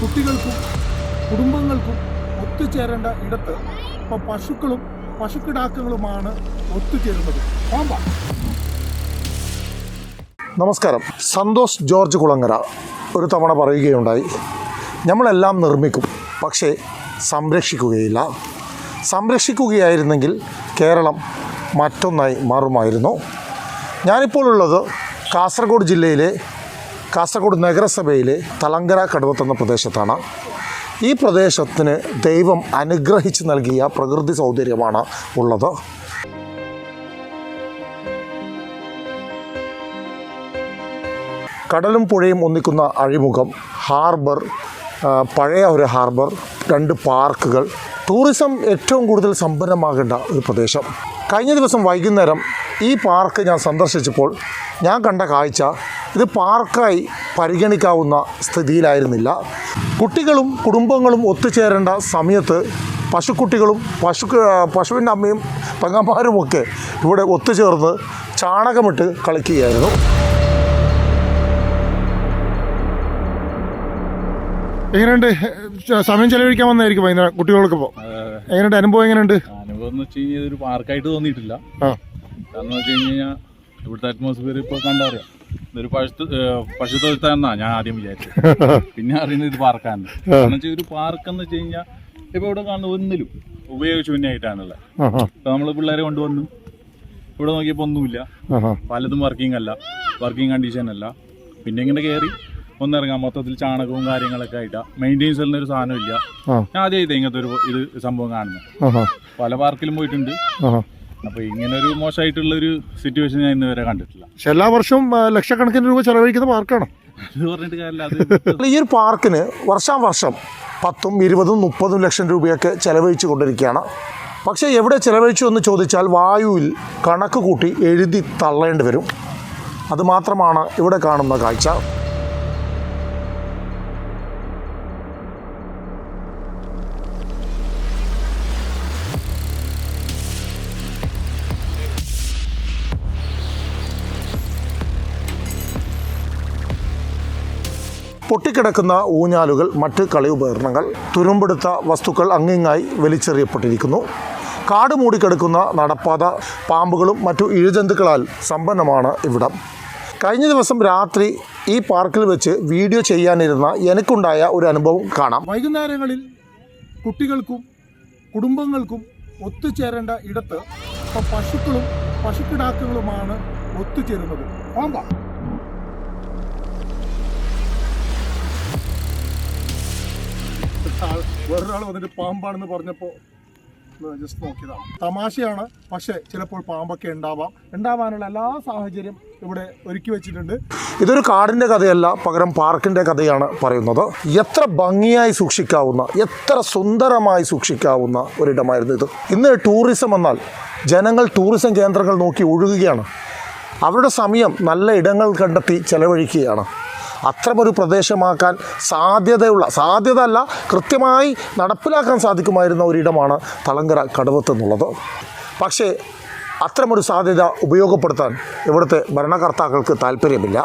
കുട്ടികൾക്കും കുടുംബങ്ങൾക്കും ഒത്തുചേരേണ്ട ഇടത്ത് ഇപ്പം പശുക്കളും പശുക്കിടാക്കങ്ങളുമാണ് ഒത്തുചേരുന്നത്. പാമ്പ നമസ്കാരം. സന്തോഷ് ജോർജ് കുളങ്ങര ഒരു തവണ പറയുകയുണ്ടായി നമ്മളെല്ലാം നിർമ്മിക്കും പക്ഷേ സംരക്ഷിക്കുകയില്ല. സംരക്ഷിക്കുകയായിരുന്നെങ്കിൽ കേരളം മറ്റൊന്നായി മാറുമായിരുന്നു. ഞാനിപ്പോൾ ഉള്ളത് കാസർഗോഡ് ജില്ലയിലെ കാസർഗോഡ് നഗരസഭയിലെ തളങ്കര കടുവത്തെന്ന പ്രദേശത്താണ്. ഈ പ്രദേശത്തിന് ദൈവം അനുഗ്രഹിച്ച് നൽകിയ പ്രകൃതി സൗന്ദര്യമാണ് ഉള്ളത്. കടലും പുഴയും ഒന്നിക്കുന്ന അഴിമുഖം ഹാർബർ പഴയ ഒരു ഹാർബർ രണ്ട് പാർക്കുകൾ ടൂറിസം ഏറ്റവും കൂടുതൽ സമ്പന്നമാകേണ്ട ഒരു പ്രദേശം. കഴിഞ്ഞ ദിവസം വൈകുന്നേരം ഈ പാർക്ക് ഞാൻ സന്ദർശിച്ചപ്പോൾ ഞാൻ കണ്ട കാഴ്ച ഇത് പാർക്കായി പരിഗണിക്കാവുന്ന സ്ഥിതിയിലായിരുന്നില്ല. കുട്ടികളും കുടുംബങ്ങളും ഒത്തുചേരേണ്ട സമയത്ത് പശുക്കുട്ടികളും പശു പശുവിന്റെ അമ്മയും പെങ്ങന്മാരുമൊക്കെ ഇവിടെ ഒത്തുചേർന്ന് ചാണകമിട്ട് കളിക്കുകയായിരുന്നു. എങ്ങനെയുണ്ട്? സമയം ചെലവഴിക്കാൻ വന്നായിരിക്കും വൈകുന്നേരം കുട്ടികൾക്ക് ഇപ്പോൾ എങ്ങനെയുണ്ട്? അനുഭവം എങ്ങനെയുണ്ട്? അനുഭവം എന്ന് വെച്ച് കഴിഞ്ഞാൽ ഇതൊരു പാർക്കായിട്ട് തോന്നിയിട്ടില്ല. കാരണം വെച്ച് വെച്ച് കഴിഞ്ഞാൽ ഇവിടുത്തെ അറ്റ്മോസ്ഫിയർ ഇപ്പോൾ കണ്ടറിയാം ഇതൊരു പശു പശു തൊഴുത്താന്നാ ഞാൻ ആദ്യം വിചാരിച്ചത്. പിന്നെ അറിയുന്നത് ഇത് പാർക്കാണ്. കാരണം വെച്ചാൽ ഒരു പാർക്ക് എന്ന് വെച്ച് കഴിഞ്ഞാൽ ഇപ്പോൾ ഇവിടെ കാണുന്ന ഒന്നിലും ഉപയോഗശൂന്യമായിട്ടാണുള്ളത് പിന്നെ ആയിട്ടാണല്ലേ നമ്മൾ പിള്ളേരെ കൊണ്ടുവന്നു. ഇവിടെ നോക്കിയപ്പോൾ ഒന്നുമില്ല. പലതും വർക്കിംഗ് അല്ല. വർക്കിംഗ് കണ്ടീഷൻ അല്ല. പിന്നെ ഇങ്ങനെ കയറി ഒന്നിറങ്ങാം. മൊത്തത്തിൽ ചാണകവും കാര്യങ്ങളൊക്കെ ആയിട്ടാ. മെയിന്റെയിൻസ് ചെയ്യുന്ന ഒരു സാധനം ഇല്ല. ഞാൻ ആദ്യമായിട്ട് ഇങ്ങനത്തെ ഒരു ഇത് സംഭവം കാണുന്നത്. പല പാർക്കിലും പോയിട്ടുണ്ട്. ആഹാ. ഇങ്ങനൊരു ഇങ്ങനെ ഒരു മോശമായിട്ടുള്ള ഒരു സിറ്റുവേഷൻ ഞാൻ ഇന്ന് വരെ കണ്ടിട്ടില്ല. പക്ഷെ എല്ലാ വർഷവും ആ, ലക്ഷക്കണക്കിന് രൂപ ചെലവഴിക്കുന്ന പാർക്കാണ്. അത് പറഞ്ഞിട്ട് കാര്യമില്ല അത് ഈ ഒരു പാർക്കിന് വർഷാവർഷം പത്തും ഇരുപതും മുപ്പതും ലക്ഷം രൂപയൊക്കെ ചെലവഴിച്ചു കൊണ്ടിരിക്കുകയാണ്. പക്ഷേ എവിടെ ചെലവഴിച്ചു എന്ന് ചോദിച്ചാൽ വായുവിൽ കണക്ക് കൂട്ടി എഴുതി തള്ളേണ്ടി വരും. അതുമാത്രമാണ് ഇവിടെ കാണുന്ന കാഴ്ച. പൊട്ടിക്കിടക്കുന്ന ഊഞ്ഞാലുകൾ മറ്റ് കളി ഉപകരണങ്ങൾ തുരുമ്പെടുത്ത വസ്തുക്കൾ അങ്ങിങ്ങായി വലിച്ചെറിയപ്പെട്ടിരിക്കുന്നു. കാട് മൂടിക്കിടക്കുന്ന നടപ്പാത പാമ്പുകളും മറ്റു ഇഴജന്തുക്കളാൽ സമ്പന്നമാണ് ഇവിടം. കഴിഞ്ഞ ദിവസം രാത്രി ഈ പാർക്കിൽ വെച്ച് വീഡിയോ ചെയ്യാനിരുന്ന എനിക്കുണ്ടായ ഒരു അനുഭവം കാണാം. വൈകുന്നേരങ്ങളിൽ കുട്ടികൾക്കും കുടുംബങ്ങൾക്കും ഒത്തുചേരേണ്ട ഇടത്ത് ഇപ്പം പശുക്കളും പശുക്കിടാക്കുകളുമാണ് ഒത്തുചേരുന്നത്. പാമ്പ. വേറൊരാൾ വന്നിട്ട് പാമ്പാണെന്ന് പറഞ്ഞപ്പോൾ ജസ്റ്റ് നോക്കിയതാണ്. തമാശയാണ് പക്ഷേ ചിലപ്പോൾ പാമ്പൊക്കെ ഉണ്ടാവാം. ഉണ്ടാവാനുള്ള എല്ലാ സാഹചര്യം ഇവിടെ ഒരുക്കി വെച്ചിട്ടുണ്ട്. ഇതൊരു കാടിന്റെ കഥയല്ല പകരം പാർക്കിന്റെ കഥയാണ് പറയുന്നത്. എത്ര ഭംഗിയായി സൂക്ഷിക്കാവുന്ന എത്ര സുന്ദരമായി സൂക്ഷിക്കാവുന്ന ഒരിടമായിരുന്നു ഇത്. ഇന്ന് ടൂറിസം വന്നാൽ ജനങ്ങൾ ടൂറിസം കേന്ദ്രങ്ങൾ നോക്കി ഒഴുകുകയാണ്. അവരുടെ സമയം നല്ല ഇടങ്ങൾ കണ്ടെത്തി ചെലവഴിക്കുകയാണ്. അത്തരമൊരു പ്രദേശമാക്കാൻ സാധ്യതയുള്ള സാധ്യത അല്ല കൃത്യമായി നടപ്പിലാക്കാൻ സാധിക്കുമായിരുന്ന ഒരിടമാണ് തളങ്കര കടവത്ത് എന്നുള്ളത്. പക്ഷേ അത്തരമൊരു സാധ്യത ഉപയോഗപ്പെടുത്താൻ ഇവിടുത്തെ ഭരണകർത്താക്കൾക്ക് താല്പര്യമില്ല